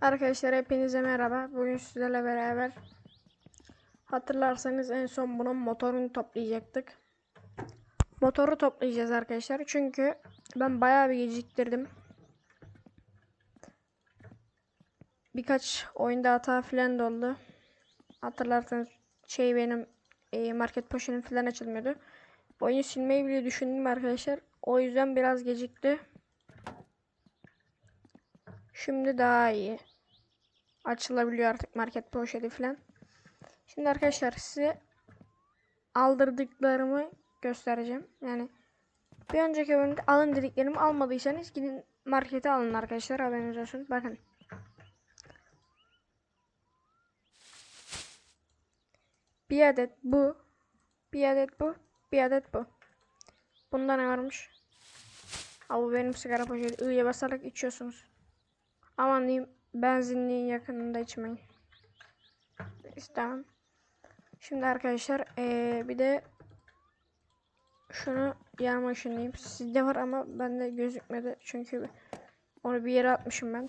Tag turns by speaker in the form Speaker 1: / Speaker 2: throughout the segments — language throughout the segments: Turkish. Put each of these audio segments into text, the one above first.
Speaker 1: Arkadaşlar hepinize merhaba. Bugün sizlerle beraber hatırlarsanız en son bunun motorunu toplayacaktık. Motoru toplayacağız arkadaşlar. Çünkü ben bayağı bir geciktirdim. Birkaç oyunda hata filan da oldu. Hatırlarsanız şey benim e, market poşetim filan açılmıyordu. Oyunu silmeyi bile düşündüm arkadaşlar. O yüzden biraz gecikti. Şimdi daha iyi açılabiliyor artık market poşeti falan. Şimdi arkadaşlar size aldırdıklarımı göstereceğim. Yani bir önceki bölümde alın dediklerimi almadıysanız gidin markete alın arkadaşlar haberiniz olsun. Bakın. Bir adet bu. Bir adet bu. Bir adet bu. Bunda ne varmış? Aa, bu benim sigara poşeti. I'ya basarak içiyorsunuz. Aman diyeyim benzinliğin yakınında içmeyin. İstemem. Şimdi arkadaşlar eee, bir de şunu yanıma ışınlayayım. Sizde var ama bende gözükmedi. Çünkü onu bir yere atmışım ben.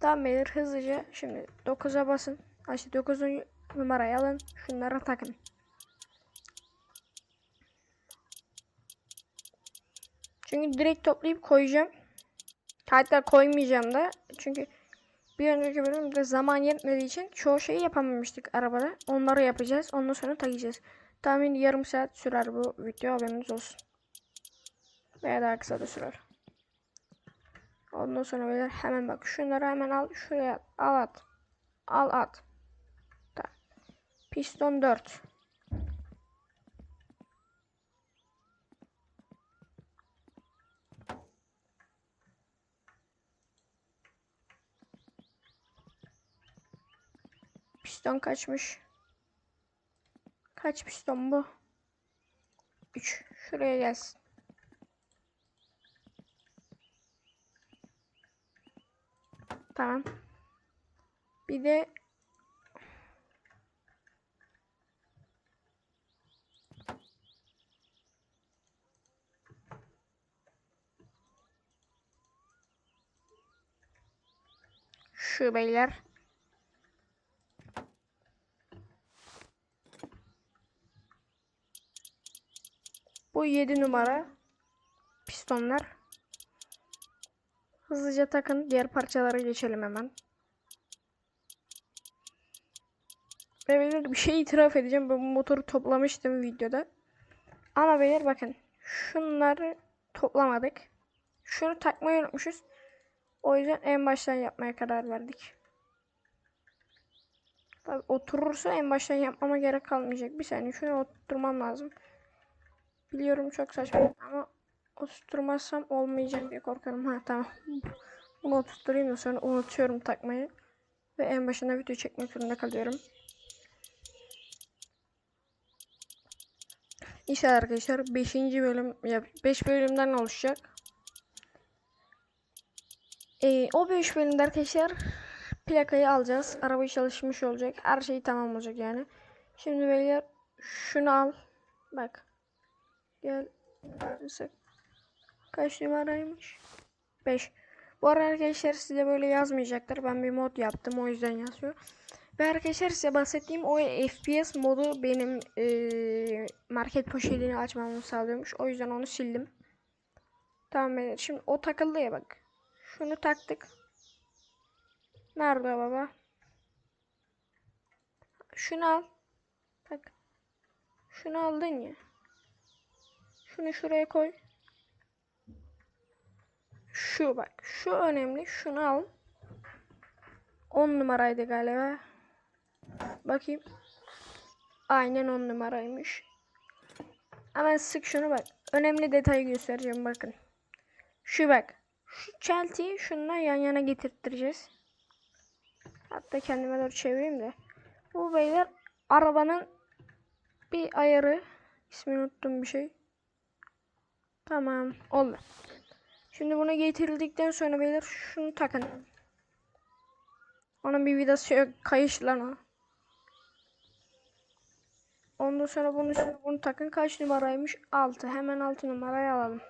Speaker 1: Tamam beyler hızlıca şimdi 9'a basın. Açtı 9 numarayı alın. Şunlara takın. Çünkü direkt toplayıp koyacağım. Hatta koymayacağım da. Çünkü bir önceki bölümde zaman yetmediği için çoğu şeyi yapamamıştık arabada. Onları yapacağız. Ondan sonra takacağız. Tahmin yarım saat sürer bu video haberiniz olsun. Veya daha kısa da sürer. Ondan sonra böyle hemen bak şunları hemen al şuraya al at. Al at. Tamam. Piston 4. Piston kaçmış? Kaç piston bu? 3. Şuraya gelsin. Tamam. Bir de şu beyler. Bu 7 numara pistonlar. Hızlıca takın. Diğer parçalara geçelim hemen. Beyler bir şey itiraf edeceğim. Ben bu motoru toplamıştım videoda. Ama beyler bakın. Şunları toplamadık. Şunu takmayı unutmuşuz. O yüzden en baştan yapmaya karar verdik. Tabii oturursa en baştan yapmama gerek kalmayacak. Bir saniye şunu oturtmam lazım. Biliyorum çok saçma ama oturtmazsam olmayacak diye korkarım. Ha tamam. Bunu oturtturayım da sonra unutuyorum takmayı. Ve en başında video çekmek zorunda kalıyorum. İşte arkadaşlar 5. bölüm ya 5 bölümden oluşacak. Ee, o 5 bölümde arkadaşlar plakayı alacağız. Araba çalışmış olacak. Her şey tamam olacak yani. Şimdi beyler şunu al. Bak. Gel. Kaç numaraymış? 5. Bu arada arkadaşlar size böyle yazmayacaktır. Ben bir mod yaptım o yüzden yazıyor. Ve arkadaşlar size bahsettiğim o FPS modu benim eee, market poşetini açmamı sağlıyormuş. O yüzden onu sildim. Tamam. Şimdi o takıldı ya bak. Şunu taktık. Nerede baba? Şunu al. Bak. Şunu aldın ya. Şunu şuraya koy. Şu bak. Şu önemli. Şunu al. 10 numaraydı galiba. Bakayım. Aynen 10 numaraymış. Hemen sık şunu bak. Önemli detayı göstereceğim bakın. Şu bak. Şu çeltiyi şununla yan yana getirttireceğiz. Hatta kendime doğru çevireyim de. Bu beyler arabanın bir ayarı. İsmini unuttum bir şey. Tamam oldu. Şimdi bunu getirildikten sonra beyler şunu takın. Onun bir vidası yok. Kayış lan o. Ondan sonra bunu, bunu takın. Kaç numaraymış? 6. Hemen 6 numarayı alalım.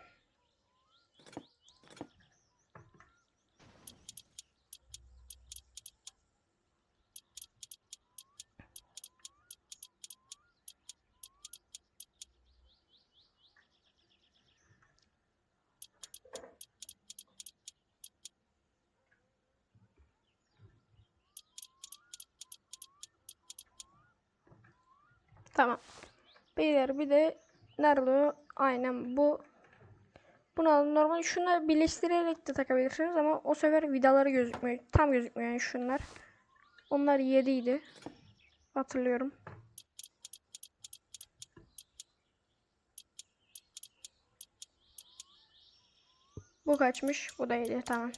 Speaker 1: Tamam. Beyler bir de nerede? Aynen bu. Bunu alın. Normal şunları birleştirerek de takabilirsiniz ama o sefer vidaları gözükmüyor. Tam gözükmüyor yani şunlar. Onlar 7 idi. Hatırlıyorum. Bu kaçmış? Bu da 7. Tamam.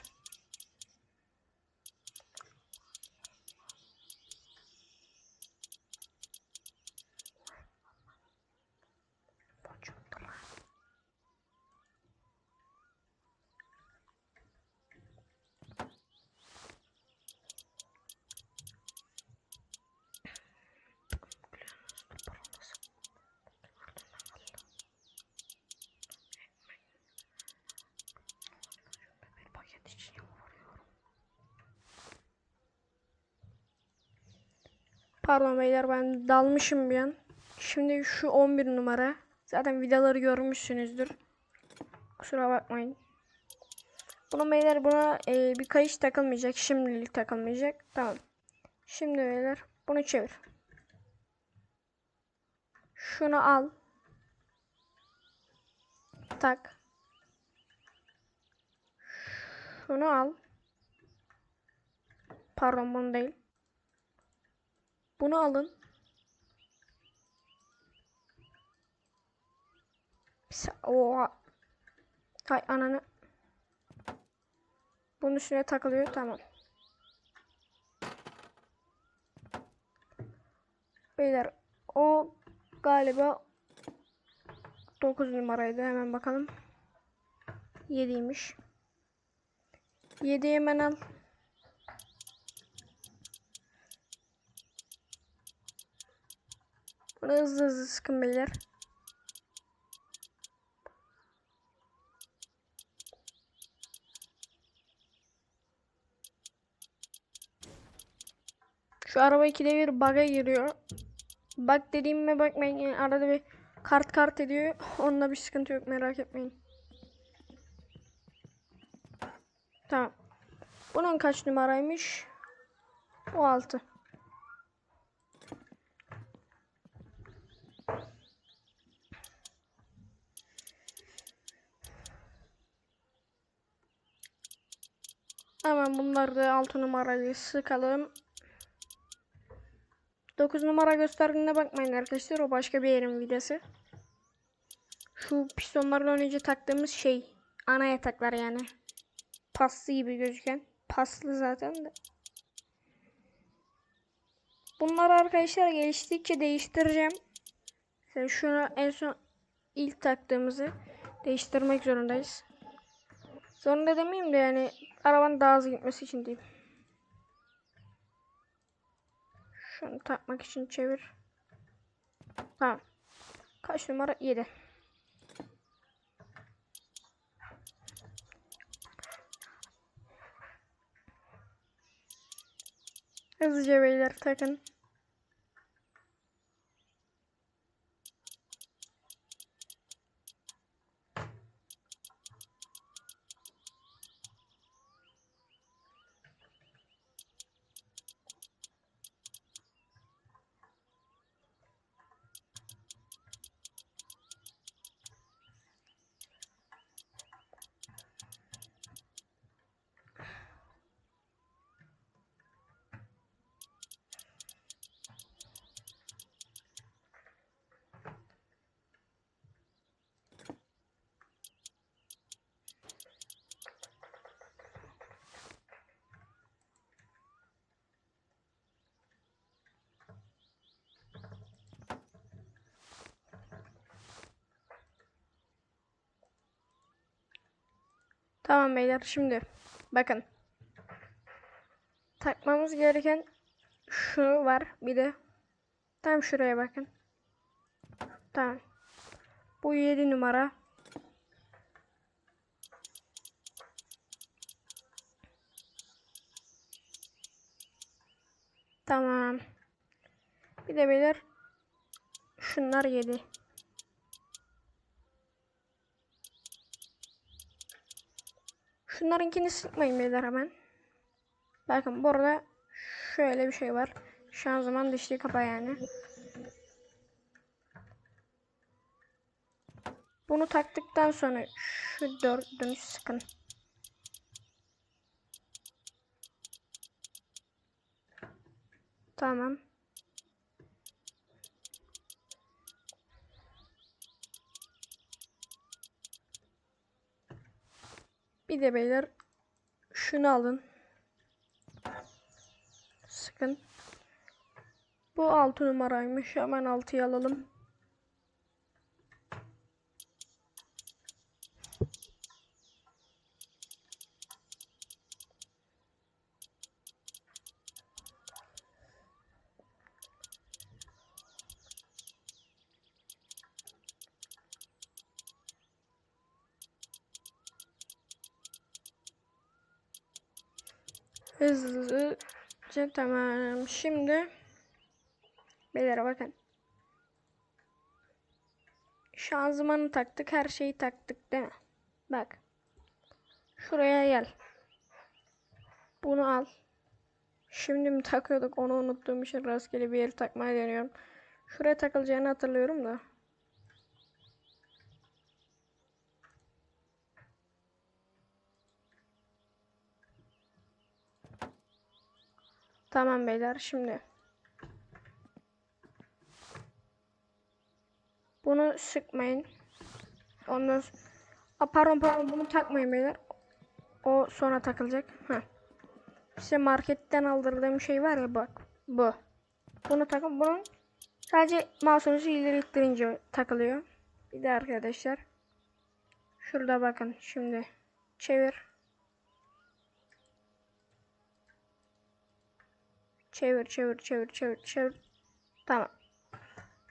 Speaker 1: Pardon beyler ben dalmışım bir an. Şimdi şu 11 numara. Zaten vidaları görmüşsünüzdür. Kusura bakmayın. Bunu beyler buna e, bir kayış takılmayacak. Şimdilik takılmayacak. Tamam. Şimdi beyler bunu çevir. Şunu al. Tak. Şunu al. Pardon bunu değil. Bunu alın. Oha. Hay ananı. Bunun üstüne takılıyor. Tamam. Beyler o galiba 9 numaraydı. Hemen bakalım. 7'ymiş. 7 hemen al. Bunu hızlı hızlı sıkın beyler. Şu araba ikide bir bug'a giriyor. Bug dediğime bakmayın yani arada bir kart kart ediyor. Onunla bir sıkıntı yok merak etmeyin. Tamam. Bunun kaç numaraymış? O 6. Hemen bunları da 6 numarayı sıkalım. 9 numara gösterdiğine bakmayın arkadaşlar. O başka bir yerin vidası. Şu pistonlardan önce taktığımız şey. Ana yataklar yani. Paslı gibi gözüken. Paslı zaten de. Bunları arkadaşlar geliştikçe değiştireceğim. Mesela şunu en son ilk taktığımızı değiştirmek zorundayız. Zorunda demeyeyim de yani arabanın daha hızlı gitmesi için diyeyim. Şunu takmak için çevir. Tamam. Kaç numara? 7. Hızlıca beyler takın. Tamam beyler şimdi bakın. Takmamız gereken şu var bir de tam şuraya bakın. Tamam. Bu 7 numara. Tamam. Bir de beyler şunlar 7. Şunlarınkini sıkmayın beyler hemen. Bakın burada şöyle bir şey var. Şanzıman dişli kapa yani. Bunu taktıktan sonra şu dördünü sıkın. Tamam. Bir de beyler şunu alın. Sıkın. Bu 6 numaraymış. Hemen 6'yı alalım. Hızlıca tamam. Şimdi Beyler bakın. Şanzımanı taktık. Her şeyi taktık değil mi? Bak. Şuraya gel. Bunu al. Şimdi mi takıyorduk onu unuttuğum için rastgele bir yere takmaya deniyorum. Şuraya takılacağını hatırlıyorum da. Tamam beyler şimdi. Bunu sıkmayın. Ondan Aa, pardon pardon bunu takmayın beyler. O sonra takılacak. Heh. Size marketten aldırdığım şey var ya bak. Bu. Bunu takın. Bunun sadece mouse'unuzu ileri ittirince takılıyor. Bir de arkadaşlar. Şurada bakın şimdi. Çevir. Çevir çevir çevir çevir çevir. Tamam.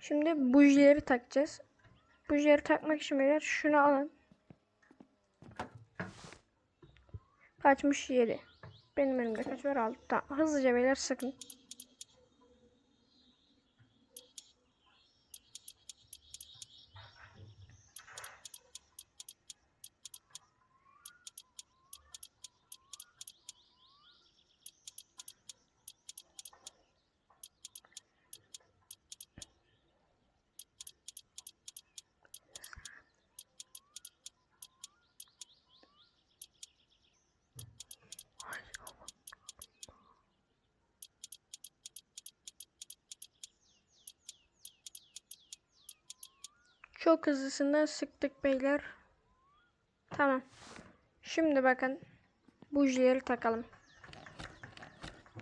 Speaker 1: Şimdi bujileri takacağız. Bujileri takmak için beyler şunu alın. Kaçmış 7. Benim elimde kaç var 6. Tamam. Hızlıca beyler sıkın. Çok hızlısından sıktık beyler. Tamam. Şimdi bakın. Bujileri takalım.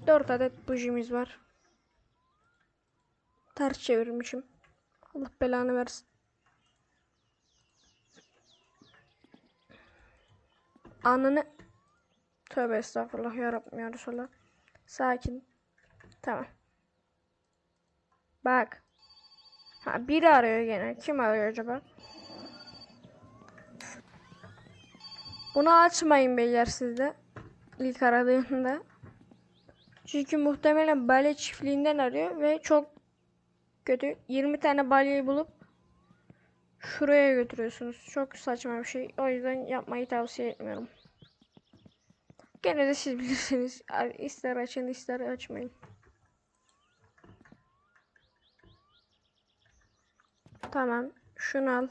Speaker 1: 4 adet bujimiz var. Ters çevirmişim. Allah belanı versin. Ananı Tövbe estağfurullah ya Rabbim ya Resulallah. Sakin. Tamam. Bak. Ha biri arıyor gene. Kim arıyor acaba? Bunu açmayın beyler sizde. İlk aradığında. Çünkü muhtemelen balya çiftliğinden arıyor ve çok kötü. 20 tane balyayı bulup şuraya götürüyorsunuz. Çok saçma bir şey. O yüzden yapmayı tavsiye etmiyorum. Gene de siz bilirsiniz. İster açın ister açmayın. Tamam. Şunu al.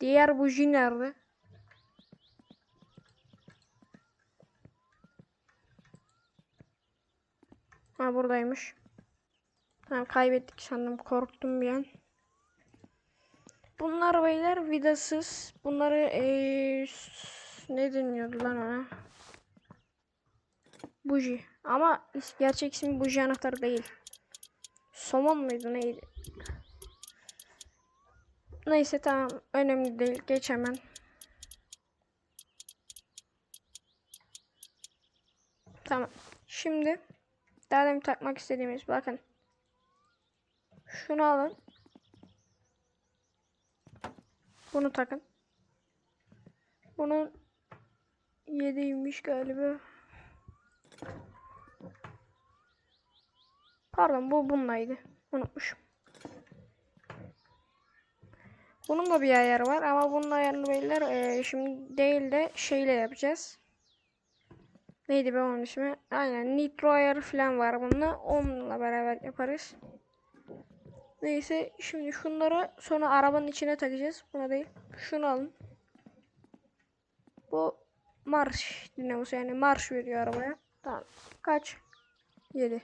Speaker 1: Diğer buji nerede? Ha buradaymış. Tamam kaybettik sandım. Korktum bir an. Bunlar beyler vidasız. Bunları eee, s- ne deniyordu lan ona? Buji. Ama gerçek ismi buji anahtarı değil. Somon muydu neydi? Neyse tamam. Önemli değil. Geç hemen. Tamam. Şimdi daha demin takmak istediğimiz bakın. Şunu alın. Bunu takın. Bunun 7'ymiş galiba. Pardon bu bunlaydı. Unutmuşum. Bunun da bir ayarı var ama bunun ayarını beyler eee, şimdi değil de şeyle yapacağız. Neydi be onun ismi? Aynen nitro ayarı falan var bununla. Onunla beraber yaparız. Neyse şimdi şunları sonra arabanın içine takacağız. Buna değil. Şunu alın. Bu marş dinamosu yani marş veriyor arabaya. Tamam. Kaç? 7.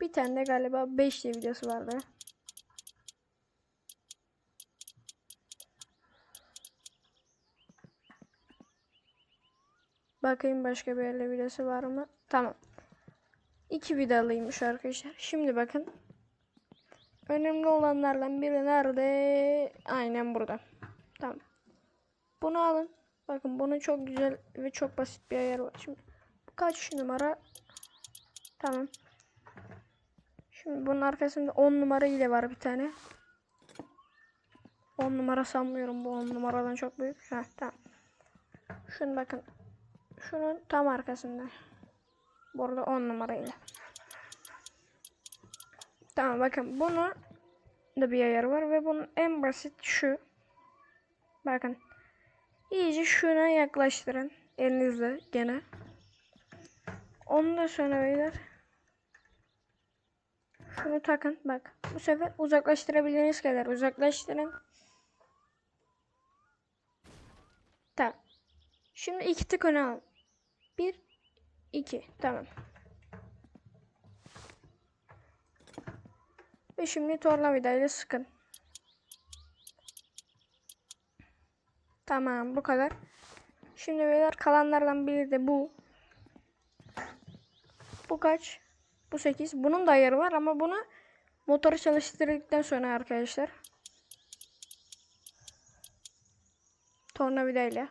Speaker 1: Bir tane de galiba 5 diye videosu vardı. Bakayım başka bir yerle videosu var mı? Tamam. İki vidalıymış arkadaşlar. Şimdi bakın. Önemli olanlardan biri nerede? Aynen burada. Tamam. Bunu alın. Bakın bunun çok güzel ve çok basit bir ayar var. Şimdi bu kaç numara? Tamam. Şimdi bunun arkasında 10 numara ile var bir tane. 10 numara sanmıyorum bu 10 numaradan çok büyük. Heh, tamam. Şunu bakın. Şunun tam arkasında. Burada 10 numarayla. Tamam bakın bunu da bir ayarı var ve bunun en basit şu. Bakın. İyice şuna yaklaştırın elinizle gene. Ondan sonra beyler şunu takın bak. Bu sefer uzaklaştırabildiğiniz kadar uzaklaştırın. Tamam. Şimdi iki tık öne al. Bir, iki. Tamam. Ve şimdi tornavidayla sıkın. Tamam bu kadar. Şimdi beyler kalanlardan biri de bu. Bu kaç? Bu 8. Bunun da ayarı var ama bunu motoru çalıştırdıktan sonra arkadaşlar. Tornavidayla.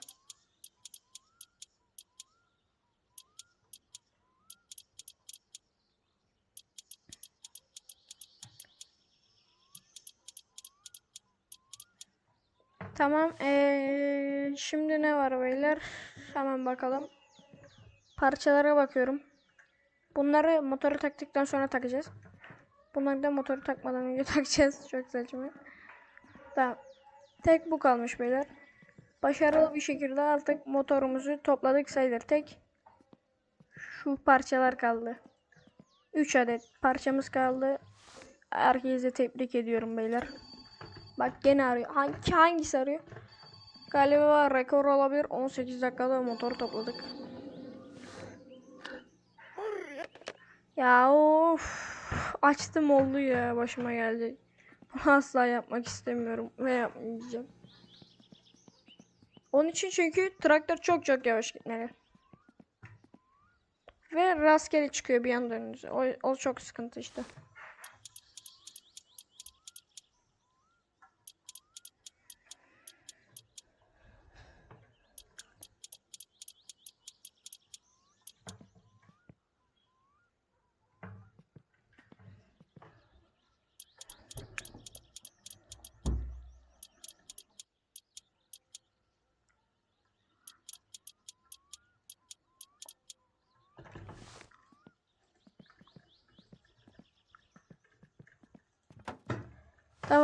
Speaker 1: Tamam. Ee, şimdi ne var beyler? Hemen bakalım. Parçalara bakıyorum. Bunları motoru taktıktan sonra takacağız. Bunları da motoru takmadan önce takacağız. Çok saçma. Tamam. Tek bu kalmış beyler. Başarılı bir şekilde artık motorumuzu topladık sayılır. Tek şu parçalar kaldı. 3 adet parçamız kaldı. Herkese tebrik ediyorum beyler. Bak gene arıyor. Hangi hangisi arıyor? Galiba rekor olabilir. 18 dakikada motor topladık. Ya of. Açtım oldu ya başıma geldi. Asla yapmak istemiyorum ve yapmayacağım. Onun için çünkü traktör çok çok yavaş gitmeli. Ve rastgele çıkıyor bir anda önünüze. O, o çok sıkıntı işte.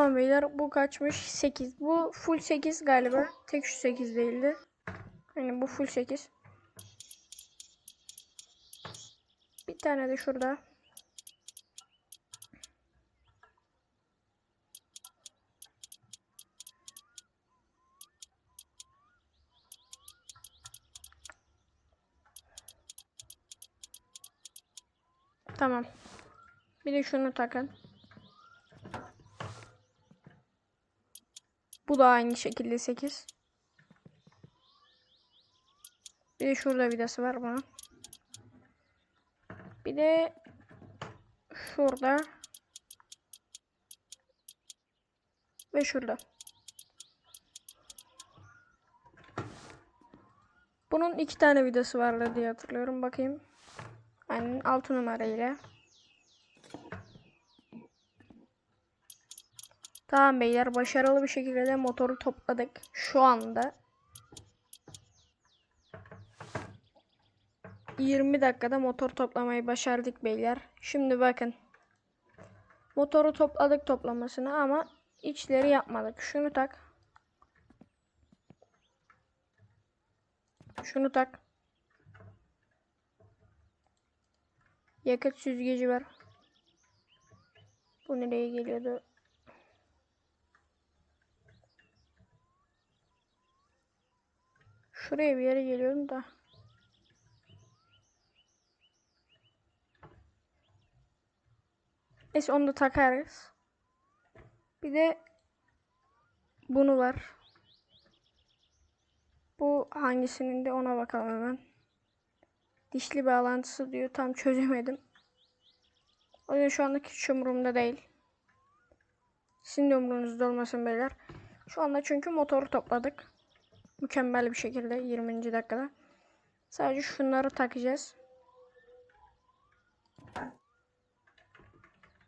Speaker 1: Tamam beyler bu kaçmış? 8. Bu full 8 galiba. Tek şu 8 değildi. Yani bu full 8. Bir tane de şurada. Tamam. Bir de şunu takın. Bu da aynı şekilde 8. Bir de şurada vidası var bunun. Bir de şurada ve şurada. Bunun iki tane vidası vardı diye hatırlıyorum. Bakayım. Aynen 6 numara ile. Tamam beyler başarılı bir şekilde de motoru topladık şu anda. 20 dakikada motor toplamayı başardık beyler. Şimdi bakın. Motoru topladık toplamasını ama içleri yapmadık. Şunu tak. Şunu tak. Yakıt süzgeci var. Bu nereye geliyordu? Şuraya bir yere geliyorum da. Neyse onu da takarız. Bir de bunu var. Bu hangisinin de ona bakalım hemen. Dişli bağlantısı diyor. Tam çözemedim. O yüzden şu andaki hiç umurumda değil. Sizin de umurunuzda olmasın beyler. Şu anda çünkü motoru topladık. Mükemmel bir şekilde 20. dakikada. Sadece şunları takacağız.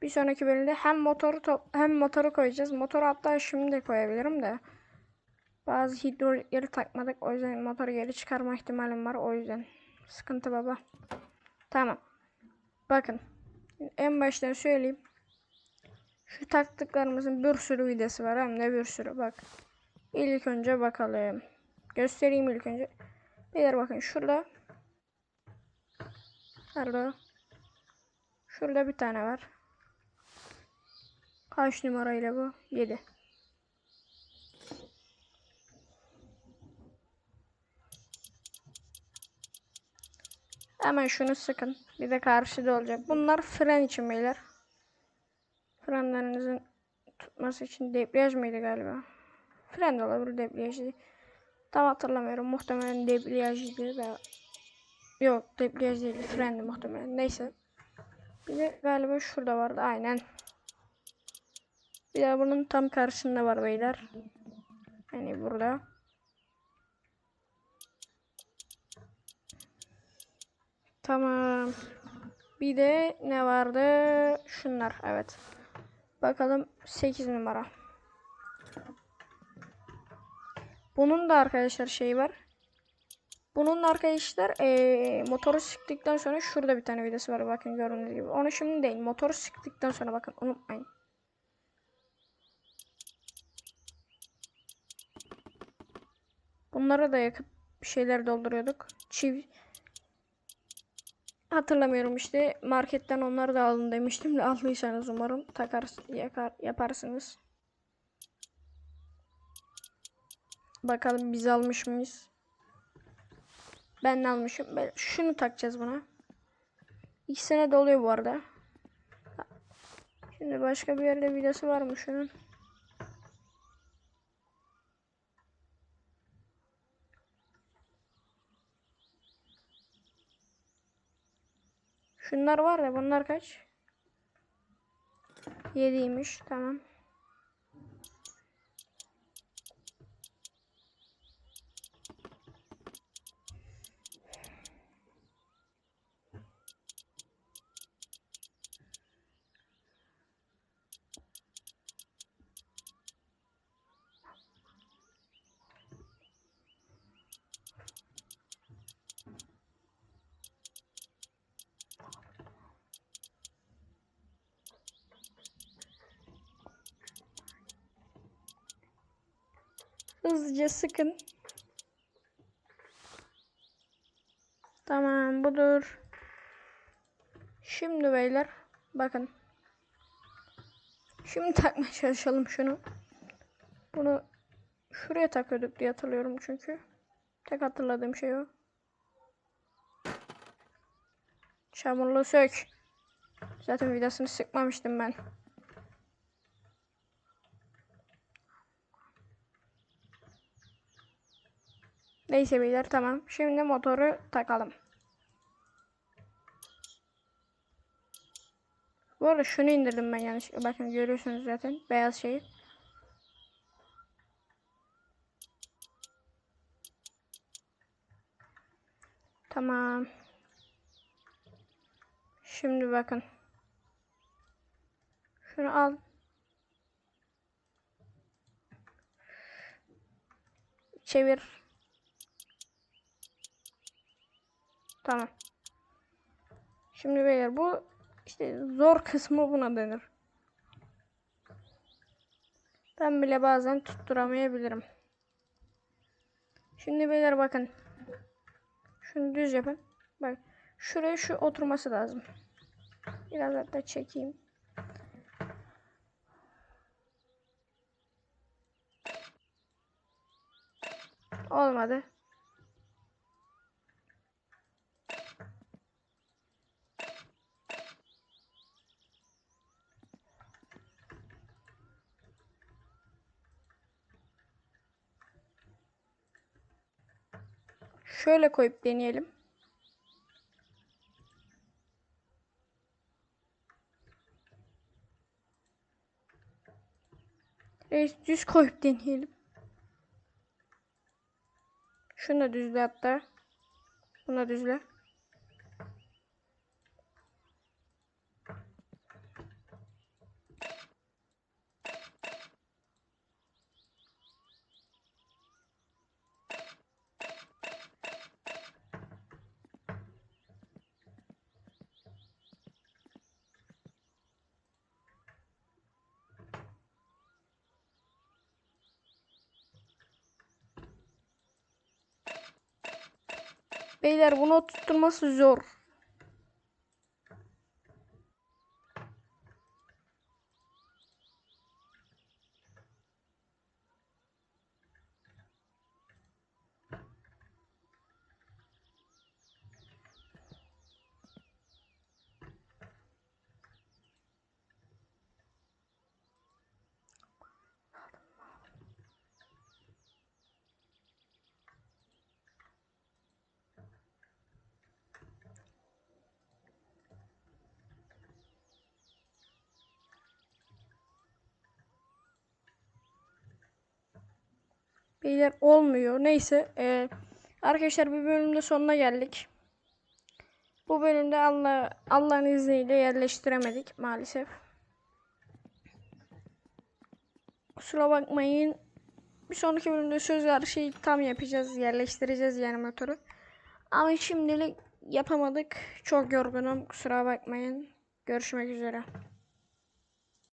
Speaker 1: Bir sonraki bölümde hem motoru hem motoru koyacağız. Motoru hatta şimdi koyabilirim de. Bazı hidrolikleri takmadık. O yüzden motoru geri çıkarma ihtimalim var. O yüzden. Sıkıntı baba. Tamam. Bakın. En baştan söyleyeyim. Şu taktıklarımızın bir sürü videosu var. Hem de bir sürü. Bak. İlk önce bakalım. Göstereyim ilk önce. Beyler bakın şurada. Nerede? Şurada bir tane var. Kaç numarayla bu? 7. Hemen şunu sıkın. Bir de karşıda olacak. Bunlar fren için beyler. Frenlerinizin tutması için debriyaj mıydı galiba? Fren de olabilir debriyaj değil. Tam hatırlamıyorum. Muhtemelen debriyajıydı da. Yok debriyaj değil. Frendi muhtemelen. Neyse. Bir de galiba şurada vardı. Aynen. Bir de bunun tam karşısında var beyler. Yani burada. Tamam. Bir de ne vardı? Şunlar. Evet. Bakalım 8 numara. Bunun da arkadaşlar şey var. Bunun da arkadaşlar eee, motoru sıktıktan sonra şurada bir tane vidası var. Bakın gördüğünüz gibi. Onu şimdi değil. Motoru sıktıktan sonra bakın unutmayın. Bunları da yakıp bir şeyler dolduruyorduk. Çiv hatırlamıyorum işte marketten onları da alın demiştim de aldıysanız umarım takar yakar yaparsınız. Bakalım biz almış mıyız? Ben almışım. Ben şunu takacağız buna. İki sene doluyor bu arada. Şimdi başka bir yerde vidası var mı şunun? Şunlar var da bunlar kaç? 7'ymiş tamam. Hızlıca sıkın. Tamam budur. Şimdi beyler bakın. Şimdi takmaya çalışalım şunu. Bunu şuraya takıyorduk diye hatırlıyorum çünkü. Tek hatırladığım şey o. Çamurlu sök. Zaten vidasını sıkmamıştım ben. Neyse beyler tamam. Şimdi motoru takalım. Bu arada şunu indirdim ben yanlış. Bakın görüyorsunuz zaten beyaz şeyi. Tamam. Şimdi bakın. Şunu al. Çevir. Tamam. Şimdi beyler bu işte zor kısmı buna denir. Ben bile bazen tutturamayabilirim. Şimdi beyler bakın. Şunu düz yapın. Bak şuraya şu oturması lazım. Biraz hatta çekeyim. Olmadı. Şöyle koyup deneyelim. Reis düz koyup deneyelim. Şunu da düzle hatta. Bunu da düzle. Beyler bunu tutturması zor. Beyler olmuyor. Neyse. eee, arkadaşlar bir bölümde sonuna geldik. Bu bölümde Allah Allah'ın izniyle yerleştiremedik maalesef. Kusura bakmayın. Bir sonraki bölümde söz her şeyi tam yapacağız. Yerleştireceğiz yani motoru. Ama şimdilik yapamadık. Çok yorgunum. Kusura bakmayın. Görüşmek üzere.